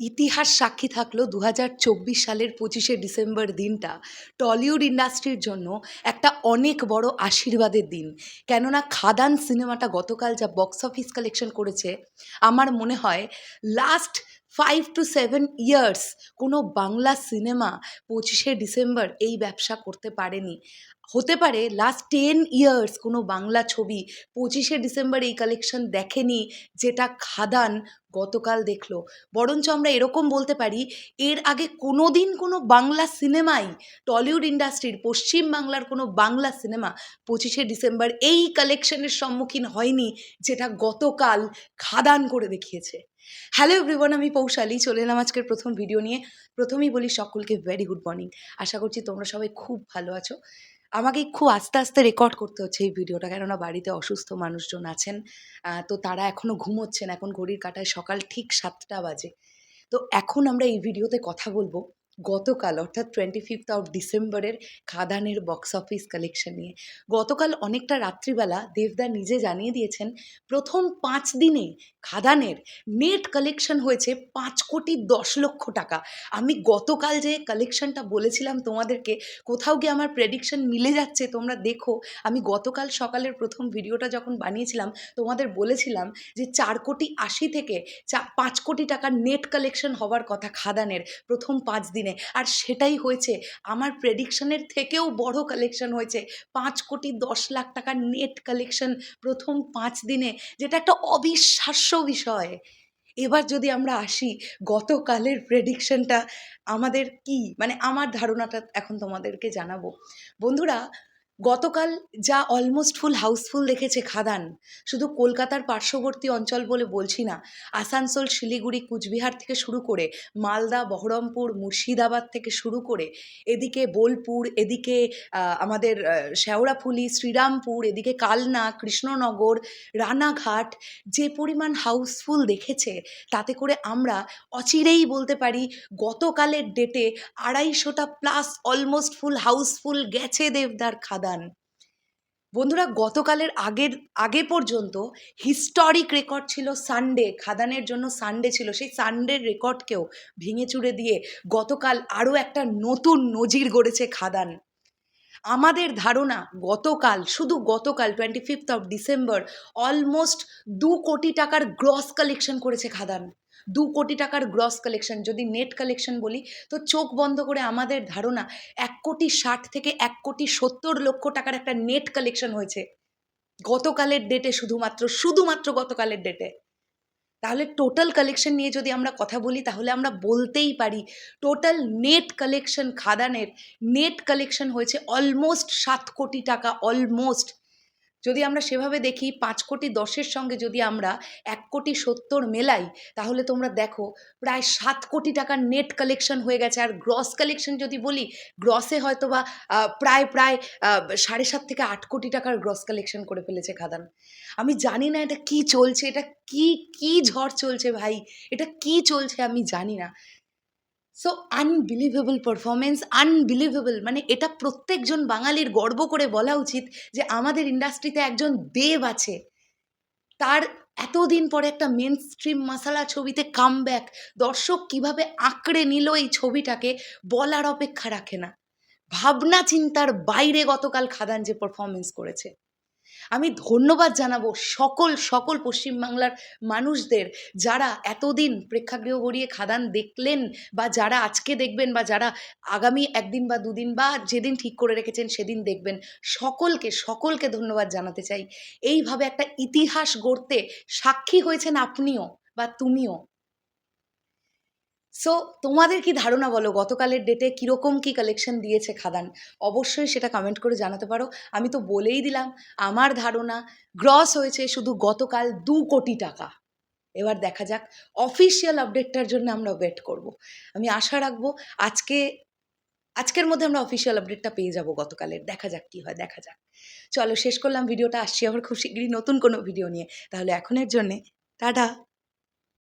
ইতিহাস সাক্ষী থাকল দু হাজার চব্বিশ সালের পঁচিশে ডিসেম্বর দিনটা টলিউড ইন্ডাস্ট্রির জন্য একটা অনেক বড় আশীর্বাদের দিন। কেননা খাদান সিনেমাটা গতকাল যা বক্স অফিস কালেকশন করেছে, আমার মনে হয় last five to seven years কোনো বাংলা সিনেমা পঁচিশে ডিসেম্বর এই ব্যবসা করতে পারেনি। হতে পারে লাস্ট টেন ইয়ার্স কোনো বাংলা ছবি পঁচিশে ডিসেম্বর এই কালেকশন দেখেনি, যেটা খাদান গতকাল দেখল। বরঞ্চ আমরা এরকম বলতে পারি, এর আগে কোনো দিন কোনো বাংলা সিনেমাই টলিউড ইন্ডাস্ট্রির পশ্চিম বাংলার কোনো বাংলা সিনেমা পঁচিশে ডিসেম্বর এই কালেকশনের সম্মুখীন হয়নি, যেটা গতকাল খাদান করে দেখিয়েছে। হ্যালো এভরিওয়ান আমি পৌশালী, চলে এলাম আজকের প্রথম ভিডিও নিয়ে। প্রথমেই বলি সকলকে ভেরি গুড মর্নিং আশা করছি তোমরা সবাই খুব ভালো আছো। আমাকে খুব আস্তে আস্তে রেকর্ড করতে হচ্ছে এই ভিডিওটা কেননা বাড়িতে অসুস্থ মানুষজন আছেন তো তারা এখনও ঘুমোচ্ছেন। এখন ঘড়ির কাঁটায় সকাল ঠিক সাতটা বাজে। তো এখন আমরা এই ভিডিওতে কথা বলব। গতকাল, অর্থাৎ টোয়েন্টি ফিফথ অফ ডিসেম্বরের খাদানের বক্স অফিস কালেকশন নিয়ে। গতকাল অনেকটা রাত্রিবেলা দেবদা নিজে জানিয়ে দিয়েছেন, প্রথম পাঁচ দিনে খাদানের নেট কালেকশন হয়েছে পাঁচ কোটি দশ লক্ষ টাকা। আমি গতকাল যে কালেকশনটা বলেছিলাম তোমাদেরকে, কোথাও গিয়ে আমার প্রেডিকশন মিলে যাচ্ছে, তোমরা দেখো। আমি গতকাল সকালের প্রথম ভিডিওটা যখন বানিয়েছিলাম, তোমাদের বলেছিলাম যে চার কোটি আশি থেকে চা, পাঁচ কোটি টাকার নেট কালেকশন হওয়ার কথা খাদানের প্রথম পাঁচ দিনে। আর সেটাই হয়েছে, আমার প্রেডিকশনের থেকেও বড় কালেকশন হয়েছে। পাঁচ কোটি দশ লাখ টাকার নেট কালেকশন প্রথম পাঁচ দিনে, যেটা একটা অবিশ্বাস্য বিষয়। এবার যদি আমরা আসি, গতকালের প্রেডিকশনটা আমাদের কি? মানে আমার ধারণাটা এখন তোমাদেরকে জানাব। বন্ধুরা গতকাল যা অলমোস্ট ফুল হাউসফুল দেখেছে খাদান, শুধু কলকাতার পার্শ্ববর্তী অঞ্চল বলে বলছি না, আসানসোল, শিলিগুড়ি, কুচবিহার থেকে শুরু করে মালদা, বহরমপুর, মুর্শিদাবাদ থেকে শুরু করে এদিকে বোলপুর, এদিকে আমাদের শেওড়াফুলি, শ্রীরামপুর, এদিকে কালনা, কৃষ্ণনগর, রানাঘাট যে পরিমাণ হাউসফুল দেখেছে, তাতে করে আমরা অচিরেই বলতে পারি গতকালের ডেটে আড়াইশোটা প্লাস অলমোস্ট ফুল হাউসফুল গেছে দেবদার খাদান। বন্ধুরা, গতকালের আগের, আগে পর্যন্ত হিস্টরিক রেকর্ড ছিল সানডে খাদানের জন্য সানডে ছিল। সেই সানডের রেকর্ডকেও ভেঙে চুড়ে দিয়ে গতকাল আরও একটা নতুন নজির গড়েছে খাদান। আমাদের ধারণা, গতকাল, শুধু গতকাল twenty fifth of December almost দু কোটি টাকার গ্রস কালেকশন করেছে খাদান। দু কোটি টাকার গ্রস কালেকশন যদি নেট কালেকশন বলি, তো চোখ বন্ধ করে আমাদের ধারণা এক কোটি ষাট থেকে এক কোটি সত্তর লক্ষ টাকার একটা নেট কালেকশন হয়েছে। গতকালের ডেটে শুধুমাত্র শুধুমাত্র গতকালের ডেটে তাহলে টোটাল কালেকশন নিয়ে যদি আমরা কথা বলি, তাহলে আমরা বলতেই পারি টোটাল নেট কালেকশন খাদানের নেট কালেকশন হয়েছে অলমোস্ট সাত কোটি টাকা অলমোস্ট যদি আমরা সেভাবে দেখি, পাঁচ কোটি দশের সঙ্গে যদি আমরা এক কোটি সত্তর মেলাই, তাহলে তোমরা দেখো, প্রায় সাত কোটি টাকার নেট কালেকশন হয়ে গেছে। আর গ্রস কালেকশন যদি বলি গ্রসে হয়তো বা প্রায় প্রায় সাড়ে সাত থেকে আট কোটি টাকার গ্রস কালেকশন করে ফেলেছে খাদান। আমি জানি না এটা কি চলছে, এটা কি কি ঝড় চলছে ভাই? এটা কি চলছে আমি জানি না। সো আনবিলিভেবল পারফরমেন্স আনবিলিভেবল মানে এটা প্রত্যেকজন বাঙালির গর্ব করে বলা উচিত যে আমাদের ইন্ডাস্ট্রিতে একজন দেব আছে। তার এতদিন পরে একটা মেন স্ট্রিম মশালা ছবিতে কাম ব্যাক দর্শক কীভাবে আঁকড়ে নিল এই ছবিটাকে বলার অপেক্ষা রাখে না। ভাবনা চিন্তার বাইরে গতকাল খাদান যে পারফরমেন্স করেছে। আমি ধন্যবাদ জানাব সকল সকল পশ্চিমবাংলার মানুষদের যারা এতদিন প্রেক্ষাগৃহ গড়িয়ে খাদান দেখলেন বা যারা আজকে দেখবেন বা যারা আগামী একদিন বা দুদিন বা যেদিন ঠিক করে রেখেছেন সেদিন দেখবেন। সকলকে সকলকে ধন্যবাদ জানাতে চাই। এইভাবে একটা ইতিহাস গড়তে সাক্ষী হয়েছেন আপনিও বা তুমিও। সো তোমাদের কি ধারণা বলো? গতকালের ডেটে কীরকম কি কালেকশন দিয়েছে খাদান? অবশ্যই সেটা কমেন্ট করে জানাতে পারো। আমি তো বলেই দিলাম, আমার ধারণা গ্রস হয়েছে শুধু গতকাল দু কোটি টাকা। এবার দেখা যাক অফিসিয়াল আপডেটটার জন্য আমরা ওয়েট করব। আমি আশা রাখব, আজকে, আজকের মধ্যে আমরা অফিসিয়াল আপডেটটা পেয়ে যাব গতকালের। দেখা যাক কি হয়, দেখা যাক। চলো, শেষ করলাম। ভিডিওটা, আসছি আবার খুব শীঘ্রই নতুন কোনো ভিডিও নিয়ে। তাহলে এখনের জন্যে, টাটা!